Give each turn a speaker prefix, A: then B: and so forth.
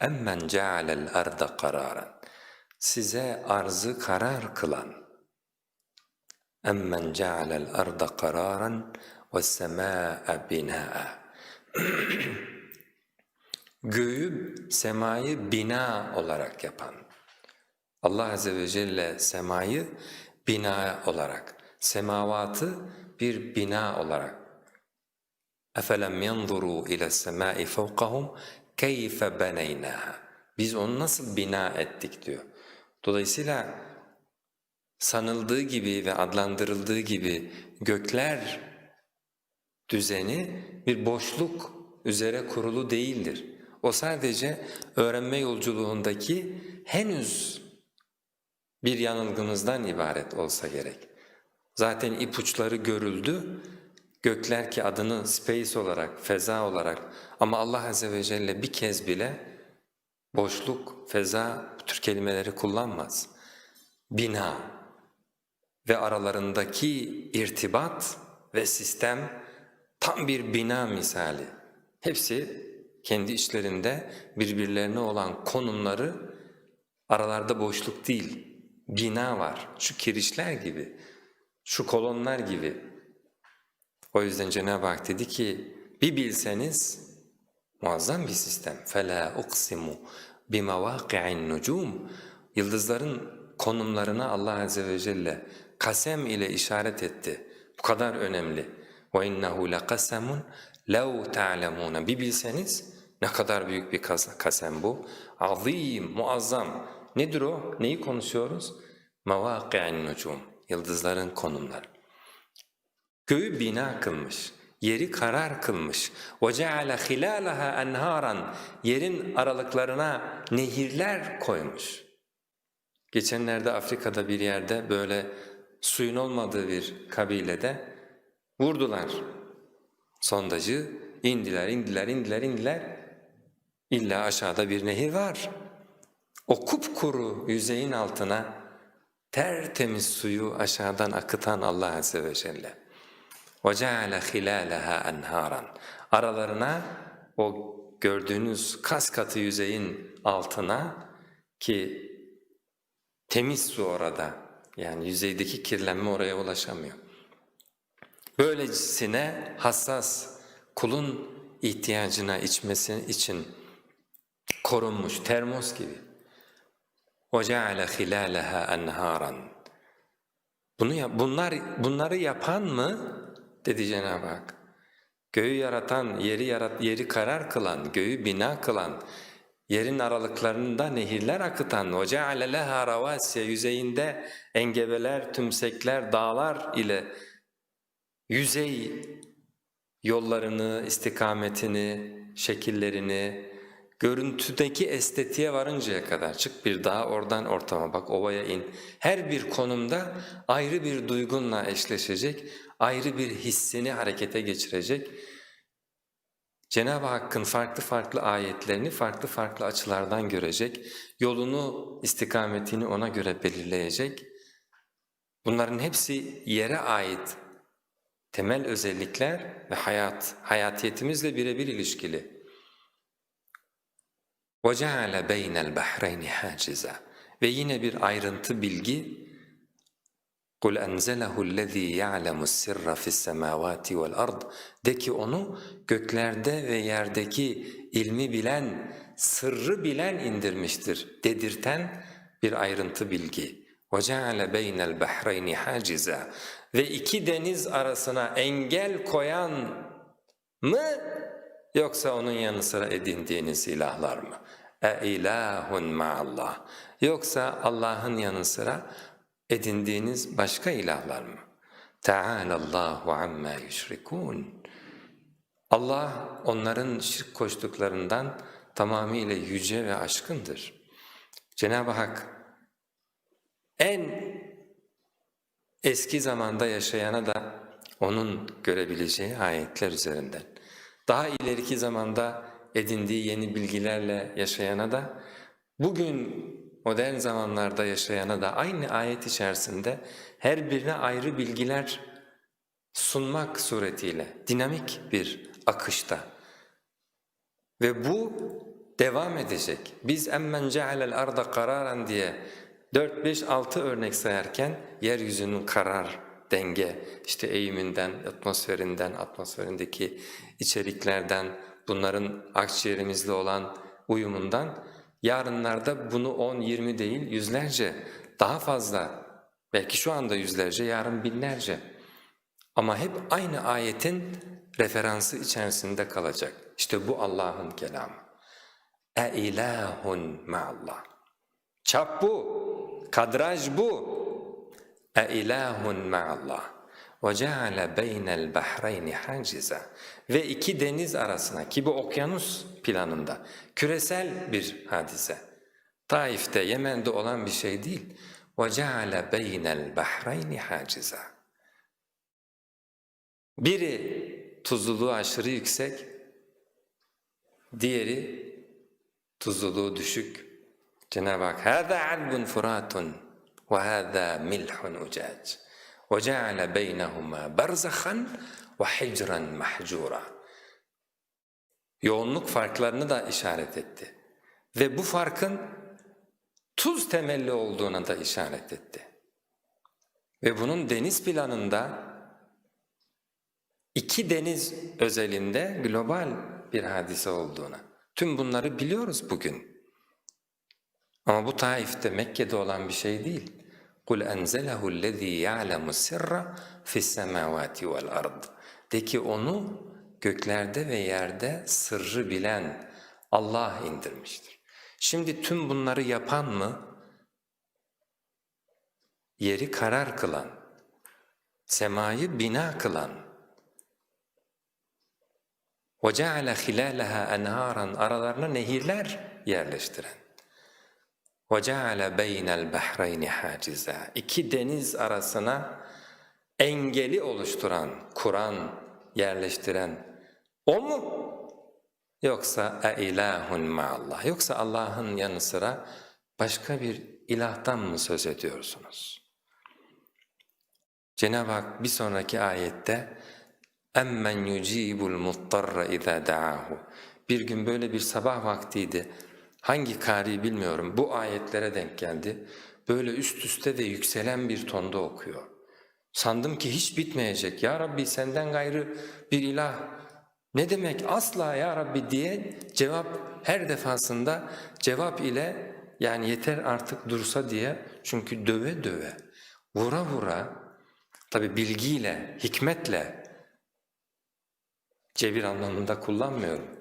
A: Emmen cealel arda kararan. Size arzı karar kılan. Emmen cealel arda kararan ve semâe binâ'a. Göğü, semayı bina olarak yapan. Allah Azze ve Celle semayı bina olarak, semavatı bir bina olarak. اَفَلَمْ يَنْظُرُوا اِلَى السَّمَاءِ فَوْقَهُمْ كَيْفَ بَنَيْنَاهَا Biz onu nasıl bina ettik diyor. Dolayısıyla sanıldığı gibi ve adlandırıldığı gibi gökler düzeni bir boşluk üzere kurulu değildir. O sadece öğrenme yolculuğundaki henüz bir yanılgımızdan ibaret olsa gerek. Zaten ipuçları görüldü, gökler ki adını space olarak, feza olarak ama Allah Azze ve Celle bir kez bile boşluk, feza bu tür kelimeleri kullanmaz. Bina ve aralarındaki irtibat ve sistem tam bir bina misali. Hepsi kendi içlerinde birbirlerine olan konumları aralarda boşluk değil, bina var. Şu kirişler gibi, şu kolonlar gibi. O yüzden Cenab-ı Hak dedi ki bir bilseniz muazzam bir sistem. فَلَا اُقْسِمُ بِمَوَاقِعِ النُّجُومِ Yıldızların konumlarına Allah Azze ve Celle kasem ile işaret etti. Bu kadar önemli. وَاِنَّهُ لَقَسَمٌ لَوْ تَعْلَمُونَ Bir bilseniz ne kadar büyük bir kas- kasem bu. Azim, muazzam. Nedir o? Neyi konuşuyoruz? مَوَاقِعِ النُّجُومِ Yıldızların konumları. Göğü bina kılmış, yeri karar kılmış. وَجَعَلَ خِلَالَهَا اَنْهَارًا Yerin aralıklarına nehirler koymuş. Geçenlerde Afrika'da bir yerde böyle suyun olmadığı bir kabilede vurdular sondajı, indiler, indiler, indiler, indiler. İlla aşağıda bir nehir var. O kupkuru yüzeyin altına tertemiz suyu aşağıdan akıtan Allah Azze ve Celle. وَجَعَلَ خِلَالَهَا اَنْهَارًا Aralarına o gördüğünüz kas katı yüzeyin altına ki temiz su orada yani yüzeydeki kirlenme oraya ulaşamıyor. Böylesine hassas kulun ihtiyacına içmesi için korunmuş termos gibi. وَجَعَلَ خِلَالَهَا اَنْهَارًا Bunu yap, bunlar, bunları yapan mı? dedi Cenab-ı Hak. Göğü yaratan, yeri yarat, yeri karar kılan, göğü bina kılan, yerin aralıklarında nehirler akıtan, وَجَعَلَ لَهَا رَوَاسِيَ Yüzeyinde engebeler, tümsekler, dağlar ile yüzey yollarını, istikametini, şekillerini, görüntüdeki estetiğe varıncaya kadar çık bir dağa oradan ortama bak ovaya in. Her bir konumda ayrı bir duygunla eşleşecek, ayrı bir hissini harekete geçirecek. Cenab-ı Hakk'ın farklı farklı ayetlerini farklı farklı açılardan görecek, yolunu, istikametini ona göre belirleyecek. Bunların hepsi yere ait temel özellikler ve hayat, hayatiyetimizle birebir ilişkili. وَجَعَلَ بَيْنَ الْبَحْرَيْنِ حَاجِزًا Ve yine bir ayrıntı bilgi Kul enzelahu allazi ya'lemu sirra fis semawati vel ard. De ki onu göklerde ve yerdeki ilmi bilen, sırrı bilen indirmiştir. Dedirten bir ayrıntı bilgi. Ve ceale beynel bahreyni haciza. Ve iki deniz arasına engel koyan mı yoksa onun yanı sıra edindiğiniz ilahlar mı? E ilahun ma'allah. Yoksa Allah'ın yanı sıra edindiğiniz başka ilahlar mı? Teala Allahu amma yüşrikûn. Allah onların şirk koştuklarından tamamıyla yüce ve aşkındır. Cenab-ı Hak en eski zamanda yaşayana da onun görebileceği ayetler üzerinden, daha ileriki zamanda edindiği yeni bilgilerle yaşayana da bugün modern zamanlarda yaşayana da aynı ayet içerisinde her birine ayrı bilgiler sunmak suretiyle dinamik bir akışta ve bu devam edecek. Biz emmen cealel arda kararan diye 4 5 6 örnek sayarken yeryüzünün karar, denge, işte eğiminden, atmosferinden, atmosferindeki içeriklerden, bunların akciğerimizle olan uyumundan yarınlarda bunu 10 20 değil yüzlerce daha fazla belki şu anda yüzlerce yarın binlerce ama hep aynı ayetin referansı içerisinde kalacak. İşte bu Allah'ın kelamı. E ilahun ma'allah. Çap bu, kadraj bu. E ilahun ma'allah. Ve ceale beynel bahreyni haciza. Ve iki deniz arasına ki bu okyanus planında küresel bir hadise. Taif'te, Yemen'de olan bir şey değil. Ve ceale beynel bahreyni haciza. Biri tuzluluğu aşırı yüksek, diğeri tuzluluğu düşük. Cenab-ı Hak هَذَا عَلْبٌ فُرَاتٌ وَهَذَا مِلْحٌ اُجَاجٌ وَجَعَلَ بَيْنَهُمَا بَرْزَخًا وَحِجْرًا مَحْجُورًا Yoğunluk farklarını da işaret etti. Ve bu farkın tuz temelli olduğuna da işaret etti. Ve bunun deniz planında iki deniz özelinde global bir hadise olduğuna. Tüm bunları biliyoruz bugün. Ama bu Taif'te, Mekke'de olan bir şey değil. قُلْ أَنْزَلَهُ الَّذ۪ي يَعْلَمُ السِّرَّ فِي السَّمَاوَاتِ وَالْأَرْضِ De ki onu göklerde ve yerde sırrı bilen Allah indirmiştir. Şimdi tüm bunları yapan mı? Yeri karar kılan, semayı bina kılan, وَجَعَلَ خِلَالَهَا اَنْهَارًا Aralarına nehirler yerleştiren. وَجَعَلَ بَيْنَ الْبَحْرَيْنِ حَاجِزًا İki deniz arasına engeli oluşturan, kuran, yerleştiren o mu? Yoksa اَاِلَٰهٌ مَعَ Yoksa Allah'ın yanı sıra başka bir ilahtan mı söz ediyorsunuz? Cenab-ı Hak bir sonraki ayette اَمَّنْ يُجِيبُ الْمُضْطَرَّ اِذَا دَعَاهُ Bir gün böyle bir sabah vaktiydi. Hangi kari bilmiyorum bu ayetlere denk geldi. Böyle üst üste ve yükselen bir tonda okuyor. Sandım ki hiç bitmeyecek. Ya Rabbi senden gayrı bir ilah ne demek asla ya Rabbi diye cevap her defasında cevap ile yani yeter artık dursa diye çünkü döve döve vura vura tabi bilgiyle hikmetle cebir anlamında kullanmıyorum